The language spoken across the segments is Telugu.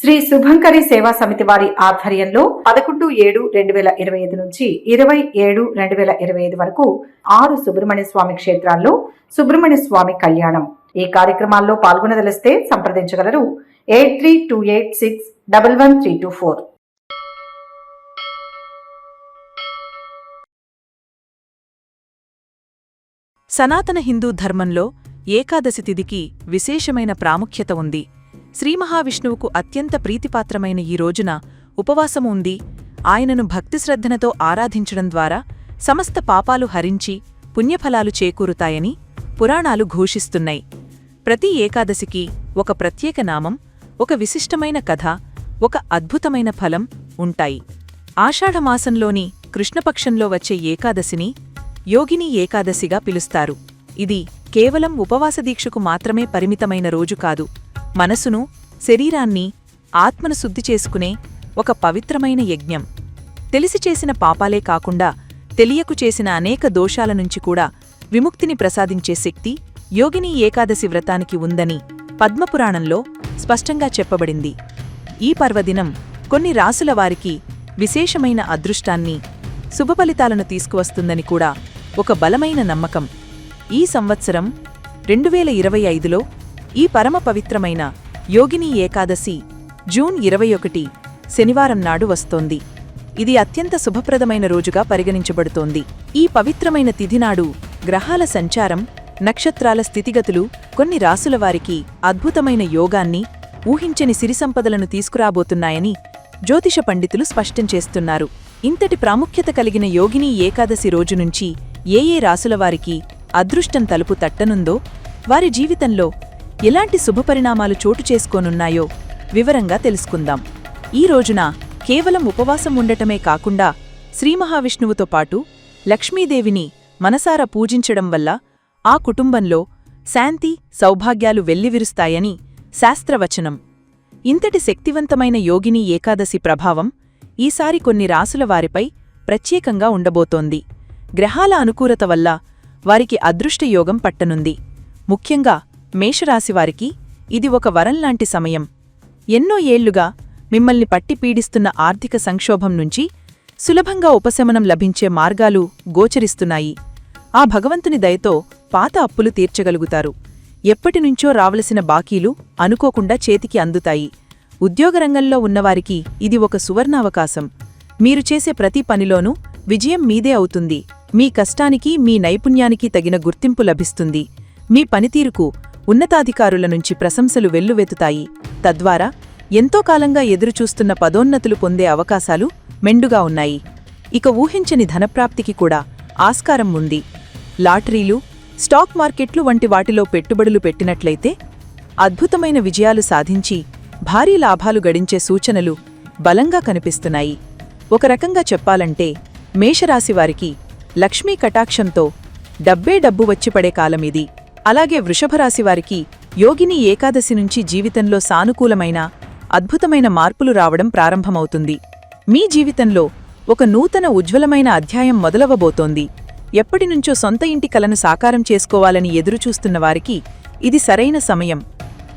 శ్రీ శుభంకరి సేవా సమితి వారి ఆధ్వర్యంలో పదకొండు ఏడు రెండు వేల ఇరవై ఐదు నుంచి ఇరవై ఏడు రెండు వేల ఇరవై ఐదు వరకు ఆరు సుబ్రహ్మణ్య స్వామి క్షేత్రాల్లో సుబ్రహ్మణ్య స్వామి కళ్యాణం. ఈ కార్యక్రమాల్లో పాల్గొనదలిస్తే సంప్రదించగలరు. Eight three two eight six double one three two four. సనాతన హిందూ ధర్మంలో ఏకాదశి తిథికి విశేషమైన ప్రాముఖ్యత ఉంది. శ్రీ మహావిష్ణువుకు అత్యంత ప్రీతిపాత్రమైన ఈ రోజున ఉపవాసము ఉంది. ఆయనను భక్తిశ్రద్ధనతో ఆరాధించడం ద్వారా సమస్త పాపాలు హరించి పుణ్యఫలాలు చేకూరుతాయని పురాణాలు ఘోషిస్తున్నాయి. ప్రతి ఏకాదశికి ఒక ప్రత్యేక నామం ఒక విశిష్టమైన కథ ఒక అద్భుతమైన ఫలం ఉంటాయి. ఆషాఢమాసంలోని కృష్ణపక్షంలో వచ్చే ఏకాదశిని యోగిని ఏకాదశిగా పిలుస్తారు. ఇది కేవలం ఉపవాస దీక్షకు మాత్రమే పరిమితమైన రోజు కాదు. మనసును శరీరాన్ని ఆత్మను శుద్ధి చేసుకునే ఒక పవిత్రమైన యజ్ఞం. తెలిసి చేసిన పాపాలే కాకుండా తెలియకు చేసిన అనేక దోషాల నుంచి కూడా విముక్తిని ప్రసాదించే శక్తి యోగిని ఏకాదశి వ్రతానికి ఉందని పద్మపురాణంలో స్పష్టంగా చెప్పబడింది. ఈ పర్వదినం కొన్ని రాసుల వారికి విశేషమైన అదృష్టాన్ని శుభఫలితాలను తీసుకువస్తుందని కూడా ఒక బలమైన నమ్మకం. ఈ సంవత్సరం రెండు వేల ఇరవై ఐదులో ఈ పరమ పవిత్రమైన యోగిని ఏకాదశి జూన్ ఇరవై ఒకటి శనివారం నాడు వస్తోంది. ఇది అత్యంత శుభప్రదమైన రోజుగా పరిగణించబడుతోంది. ఈ పవిత్రమైన తిథినాడు గ్రహాల సంచారం నక్షత్రాల స్థితిగతులు కొన్ని రాసుల వారికి అద్భుతమైన యోగాన్ని ఊహించని సిరిసంపదలను తీసుకురాబోతున్నాయని జ్యోతిష పండితులు స్పష్టం చేస్తున్నారు. ఇంతటి ప్రాముఖ్యత కలిగిన యోగిని ఏకాదశి రోజు నుంచి ఏ ఏ రాసులవారికి అదృష్టం తలుపు తట్టనుందో వారి జీవితంలో ఎలాంటి శుభపరిణామాలు చోటు చేసుకోనున్నాయో వివరంగా తెలుసుకుందాం. ఈ రోజున కేవలం ఉపవాసం ఉండటమే కాకుండా శ్రీమహావిష్ణువుతో పాటు లక్ష్మీదేవిని మనసారా పూజించడం వల్ల ఆ కుటుంబంలో శాంతి సౌభాగ్యాలు వెల్లివిరుస్తాయని శాస్త్రవచనం. ఇంతటి శక్తివంతమైన యోగిని ఏకాదశి ప్రభావం ఈసారి కొన్ని రాసుల వారిపై ప్రత్యేకంగా ఉండబోతోంది. గ్రహాల అనుకూలత వల్ల వారికి అదృష్టయోగం పట్టనుంది. ముఖ్యంగా మేషరాశివారికి ఇది ఒక వరంలాంటి సమయం. ఎన్నో ఏళ్ళుగా మిమ్మల్ని పట్టి పీడిస్తున్న ఆర్థిక సంక్షోభం నుంచి సులభంగా ఉపశమనం లభించే మార్గాలు గోచరిస్తున్నాయి. ఆ భగవంతుని దయతో పాత అప్పులు తీర్చగలుగుతారు. ఎప్పటినుంచో రావలసిన బాకీలు అనుకోకుండా చేతికి అందుతాయి. ఉద్యోగరంగంలో ఉన్నవారికి ఇది ఒక సువర్ణావకాశం. మీరు చేసే ప్రతి పనిలోనూ విజయం మీదే అవుతుంది. మీ కష్టానికి మీ నైపుణ్యానికి తగిన గుర్తింపు లభిస్తుంది. మీ పనితీరుకు ఉన్నతాధికారుల నుంచి ప్రశంసలు వెల్లువెత్తుతాయి. తద్వారా ఎంతో కాలంగా ఎదురుచూస్తున్న పదోన్నతులు పొందే అవకాశాలు మెండుగా ఉన్నాయి. ఇక ఊహించని ధనప్రాప్తికి కూడా ఆస్కారం ఉంది. లాటరీలు స్టాక్ మార్కెట్లు వంటి వాటిలో పెట్టుబడులు పెట్టినట్లయితే అద్భుతమైన విజయాలు సాధించి భారీ లాభాలు గడించే సూచనలు బలంగా కనిపిస్తున్నాయి. ఒక రకంగా చెప్పాలంటే మేషరాశివారికి లక్ష్మీ కటాక్షంతో డబ్బే డబ్బు వచ్చిపడే కాలమిది. అలాగే వృషభరాశివారికి యోగిని ఏకాదశి నుంచి జీవితంలో సానుకూలమైన అద్భుతమైన మార్పులు రావడం ప్రారంభమవుతుంది. మీ జీవితంలో ఒక నూతన ఉజ్వలమైన అధ్యాయం మొదలవబోతోంది. ఎప్పటినుంచో సొంత ఇంటి కలను సాకారం చేసుకోవాలని ఎదురుచూస్తున్న వారికి ఇది సరైన సమయం.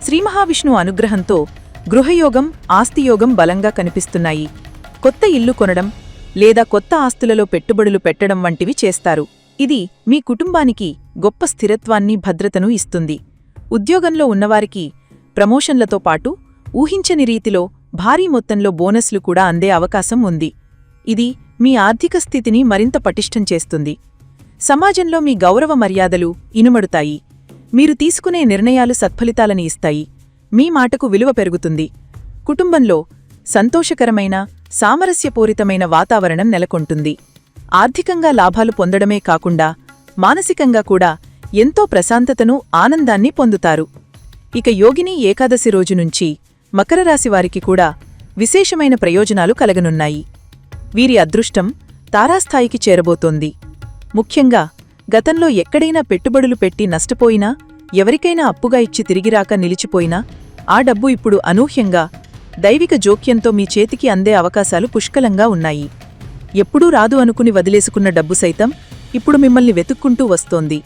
శ్రీమహావిష్ణు అనుగ్రహంతో గృహయోగం ఆస్తియోగం బలంగా కనిపిస్తున్నాయి. కొత్త ఇల్లు కొనడం లేదా కొత్త ఆస్తులలో పెట్టుబడులు పెట్టడం వంటివి చేస్తారు. ఇది మీ కుటుంబానికి గొప్ప స్థిరత్వాన్ని భద్రతను ఇస్తుంది. ఉద్యోగంలో ఉన్నవారికి ప్రమోషన్లతో పాటు ఊహించని రీతిలో భారీ మొత్తంలో బోనస్లు కూడా అందే అవకాశం ఉంది. ఇది మీ ఆర్థిక స్థితిని మరింత పటిష్టం చేస్తుంది. సమాజంలో మీ గౌరవ మర్యాదలు ఇనుమడుతాయి. మీరు తీసుకునే నిర్ణయాలు సత్ఫలితాలని ఇస్తాయి. మీ మాటకు విలువ పెరుగుతుంది. కుటుంబంలో సంతోషకరమైన సామరస్యపూరితమైన వాతావరణం నెలకొంటుంది. ఆర్థికంగా లాభాలు పొందడమే కాకుండా మానసికంగా కూడా ఎంతో ప్రశాంతతను ఆనందాన్ని పొందుతారు. ఇక యోగిని ఏకాదశి రోజు నుంచి మకర రాశివారికి కూడా విశేషమైన ప్రయోజనాలు కలగనున్నాయి. వీరి అదృష్టం తారాస్థాయికి చేరబోతోంది. ముఖ్యంగా గతంలో ఎక్కడైనా పెట్టుబడులు పెట్టి నష్టపోయినా ఎవరికైనా అప్పుగా ఇచ్చి తిరిగిరాక నిలిచిపోయినా ఆ డబ్బు ఇప్పుడు అనూహ్యంగా దైవిక జోక్యంతో మీ చేతికి అందే అవకాశాలు పుష్కలంగా ఉన్నాయి. ఎప్పుడూ రాదు అనుకుని వదిలేసుకున్న డబ్బు సైతం ఇప్పుడు మిమ్మల్ని వెతుక్కుంటూ వస్తోంది.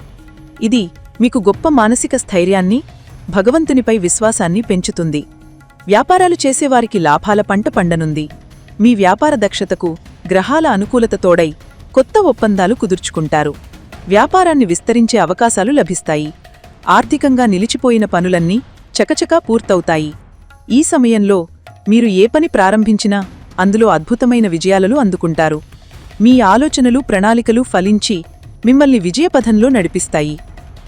ఇది మీకు గొప్ప మానసిక స్థైర్యాన్ని భగవంతునిపై విశ్వాసాన్ని పెంచుతుంది. వ్యాపారాలు చేసేవారికి లాభాల పంట పండనుంది. మీ వ్యాపార దక్షతకు గ్రహాల అనుకూలత తోడై కొత్త ఒప్పందాలు కుదుర్చుకుంటారు. వ్యాపారాన్ని విస్తరించే అవకాశాలు లభిస్తాయి. ఆర్థికంగా నిలిచిపోయిన పనులన్నీ చకచకా పూర్తవుతాయి. ఈ సమయంలో మీరు ఏ పని ప్రారంభించినా అందులో అద్భుతమైన విజయాలను అందుకుంటారు. మీ ఆలోచనలు ప్రణాళికలు ఫలించి మిమ్మల్ని విజయపథంలో నడిపిస్తాయి.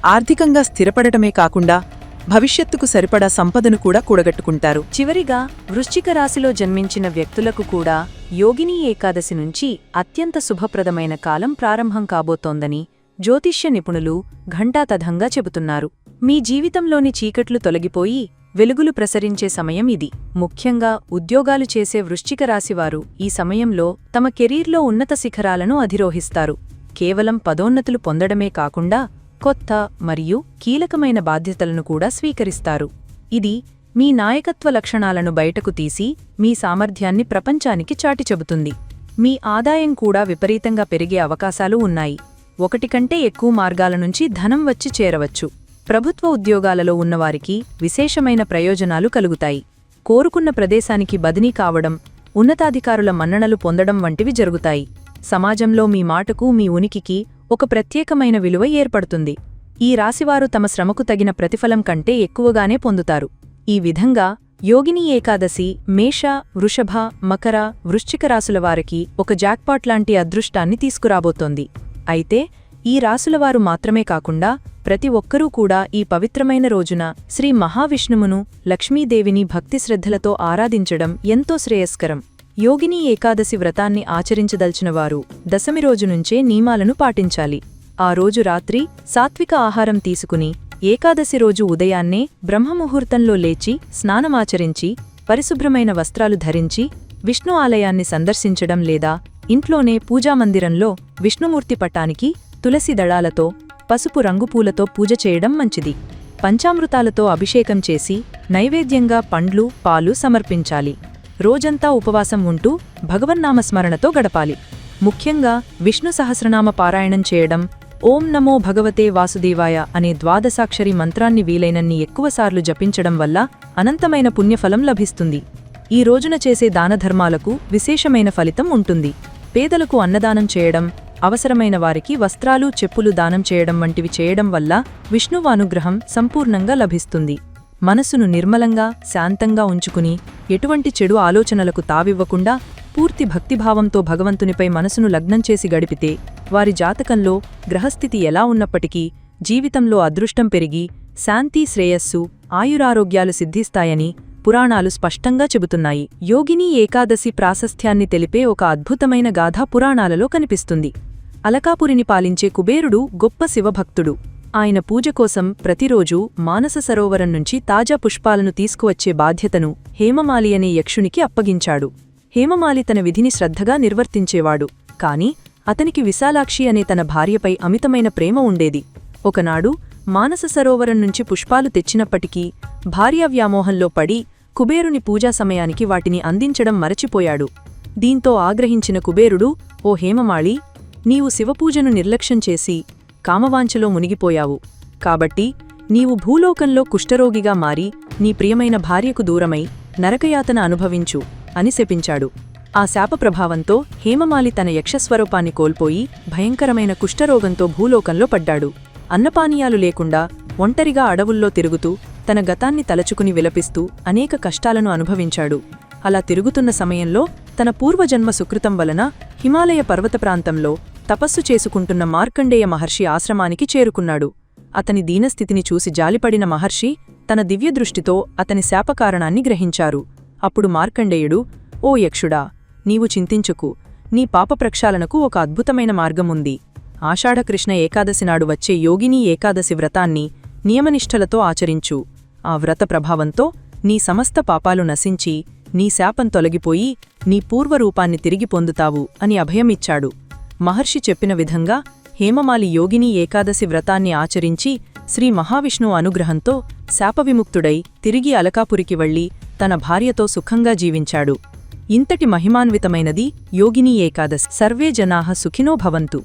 ఆర్థికంగా స్థిరపడటమే కాకుండా భవిష్యత్తుకు సరిపడా సంపదను కూడా కూడగట్టుకుంటారు. చివరిగా వృశ్చిక రాశిలో జన్మించిన వ్యక్తులకు కూడా యోగిని ఏకాదశి నుంచి అత్యంత శుభప్రదమైన కాలం ప్రారంభం కాబోతోందని జ్యోతిష్య నిపుణులు ఘంటాతథంగా చెబుతున్నారు. మీ జీవితంలోని చీకట్లు తొలగిపోయి వెలుగులు ప్రసరించే సమయం ఇది. ముఖ్యంగా ఉద్యోగాలు చేసే వృశ్చిక రాశివారు ఈ సమయంలో తమ కెరీర్లో ఉన్నత శిఖరాలను అధిరోహిస్తారు. కేవలం పదోన్నతులు పొందడమే కాకుండా కొత్త మరియు కీలకమైన బాధ్యతలను కూడా స్వీకరిస్తారు. ఇది మీ నాయకత్వ లక్షణాలను బయటకు తీసి మీ సామర్థ్యాన్ని ప్రపంచానికి చాటి చెబుతుంది. మీ ఆదాయం కూడా విపరీతంగా పెరిగే అవకాశాలు ఉన్నాయి. ఒకటి కంటే ఎక్కువ మార్గాల నుంచి ధనం వచ్చి చేరవచ్చు. ప్రభుత్వ ఉద్యోగాలలో ఉన్నవారికి విశేషమైన ప్రయోజనాలు కలుగుతాయి. కోరుకున్న ప్రదేశానికి బదిలీ కావడం ఉన్నతాధికారుల మన్ననలు పొందడం వంటివి జరుగుతాయి. సమాజంలో మీ మాటకు మీ ఉనికికి ఒక ప్రత్యేకమైన విలువ ఏర్పడుతుంది. ఈ రాశివారు తమ శ్రమకు తగిన ప్రతిఫలం కంటే ఎక్కువగానే పొందుతారు. ఈ విధంగా యోగిని ఏకాదశి మేష వృషభ మకర వృశ్చిక రాశుల వారికి ఒక జాక్పాట్ లాంటి అదృష్టాన్ని తీసుకురాబోతోంది. అయితే ఈ రాసులవారు మాత్రమే కాకుండా ప్రతి ఒక్కరూ కూడా ఈ పవిత్రమైన రోజున శ్రీ మహావిష్ణువును లక్ష్మీదేవిని భక్తి శ్రద్ధలతో ఆరాధించడం ఎంతో శ్రేయస్కరం. యోగిని ఏకాదశి వ్రతాన్ని ఆచరించదల్చినవారు దశమి రోజు నుంచే నియమాలను పాటించాలి. ఆ రోజు రాత్రి సాత్విక ఆహారం తీసుకుని ఏకాదశి రోజు ఉదయాన్నే బ్రహ్మముహూర్తంలో లేచి స్నానమాచరించి పరిశుభ్రమైన వస్త్రాలు ధరించి విష్ణు ఆలయాన్ని సందర్శించడం లేదా ఇంట్లోనే పూజామందిరంలో విష్ణుమూర్తి పటానికి తులసి దళాలతో పసుపు రంగుపూలతో పూజ చేయడం మంచిది. పంచామృతాలతో అభిషేకం చేసి నైవేద్యంగా పండ్లు పాలు సమర్పించాలి. రోజంతా ఉపవాసం ఉంటూ భగవన్నామస్మరణతో గడపాలి. ముఖ్యంగా విష్ణు సహస్రనామ పారాయణం చేయడం ఓం నమో భగవతే వాసుదేవాయ అనే ద్వాదశాక్షరి మంత్రాన్ని వీలైనన్ని ఎక్కువసార్లు జపించడం వల్ల అనంతమైన పుణ్యఫలం లభిస్తుంది. ఈ రోజున చేసే దానధర్మాలకు విశేషమైన ఫలితం ఉంటుంది. పేదలకు అన్నదానం చేయడం అవసరమైన వారికి వస్త్రాలు చెప్పులు దానం చేయడం వంటివి చేయడం వల్ల విష్ణువు అనుగ్రహం సంపూర్ణంగా లభిస్తుంది. మనసును నిర్మలంగా శాంతంగా ఉంచుకుని ఎటువంటి చెడు ఆలోచనలకు తావివ్వకుండా పూర్తి భక్తిభావంతో భగవంతునిపై మనసును లగ్నం చేసి గడిపితే వారి జాతకంలో గ్రహస్థితి ఎలా ఉన్నప్పటికీ జీవితంలో అదృష్టం పెరిగి శాంతి శ్రేయస్సు ఆయురారోగ్యాలు సిద్ధిస్తాయని పురాణాలు స్పష్టంగా చెబుతున్నాయి. యోగిని ఏకాదశి ప్రాశస్త్యాన్ని తెలిపే ఒక అద్భుతమైన గాథ పురాణాలలో కనిపిస్తుంది. అలకాపురిని పాలించే కుబేరుడు గొప్ప శివభక్తుడు. ఆయన పూజ కోసం ప్రతిరోజూ మానస సరోవరం నుంచి తాజా పుష్పాలను తీసుకువచ్చే బాధ్యతను హేమమాలి అనే యక్షునికి అప్పగించాడు. హేమమాలి తన విధిని శ్రద్ధగా నిర్వర్తించేవాడు. కాని అతనికి విశాలాక్షి అనే తన భార్యపై అమితమైన ప్రేమ ఉండేది. ఒకనాడు మానస సరోవరం నుంచి పుష్పాలు తెచ్చినప్పటికీ భార్యావ్యామోహంలో పడి కుబేరుని పూజా సమయానికి వాటిని అందించడం మరచిపోయాడు. దీంతో ఆగ్రహించిన కుబేరుడు ఓ హేమమాళి నీవు శివపూజను నిర్లక్ష్యం చేసి కామవాంఛలో మునిగిపోయావు. కాబట్టి నీవు భూలోకంలో కుష్ఠరోగిగా మారి నీ ప్రియమైన భార్యకు దూరమై నరకయాతన అనుభవించు అని శపించాడు. ఆ శాప ప్రభావంతో హేమమాలి తన యక్షస్వరూపాన్ని కోల్పోయి భయంకరమైన కుష్ఠరోగంతో భూలోకంలో పడ్డాడు. అన్నపానీయాలు లేకుండా ఒంటరిగా అడవుల్లో తిరుగుతూ తన గతాన్ని తలచుకుని విలపిస్తూ అనేక కష్టాలను అనుభవించాడు. అలా తిరుగుతున్న సమయంలో తన పూర్వజన్మ సుకృతం వలన హిమాలయ పర్వత ప్రాంతంలో తపస్సు చేసుకుంటున్న మార్కండేయ మహర్షి ఆశ్రమానికి చేరుకున్నాడు. అతని దీనస్థితిని చూసి జాలిపడిన మహర్షి తన దివ్యదృష్టితో అతని శాపకారణాన్ని గ్రహించారు. అప్పుడు మార్కండేయుడు ఓ యక్షుడా నీవు చింతించుకు. నీ పాప ప్రక్షాళనకు ఒక అద్భుతమైన మార్గముంది. ఆషాఢకృష్ణ ఏకాదశి నాడు వచ్చే యోగిని ఏకాదశి వ్రతాన్ని నియమనిష్టలతో ఆచరించు. ఆ వ్రత ప్రభావంతో నీ సమస్త పాపాలు నశించి నీ శాపం తొలగిపోయి నీ పూర్వరూపాన్ని తిరిగి పొందుతావు అని అభయమిచ్చాడు. మహర్షి చెప్పిన విధంగా హేమమాలి యోగిని ఏకాదశి వ్రతాన్ని ఆచరించి శ్రీ మహావిష్ణు అనుగ్రహంతో శాపవిముక్తుడై తిరిగి అలకాపురికి వెళ్ళి తన భార్యతో సుఖంగా జీవించాడు. ఇంతటి మహిమాన్వితమైనది యోగిని ఏకాదశి. సర్వే జనాహ సుఖినో భవంతు.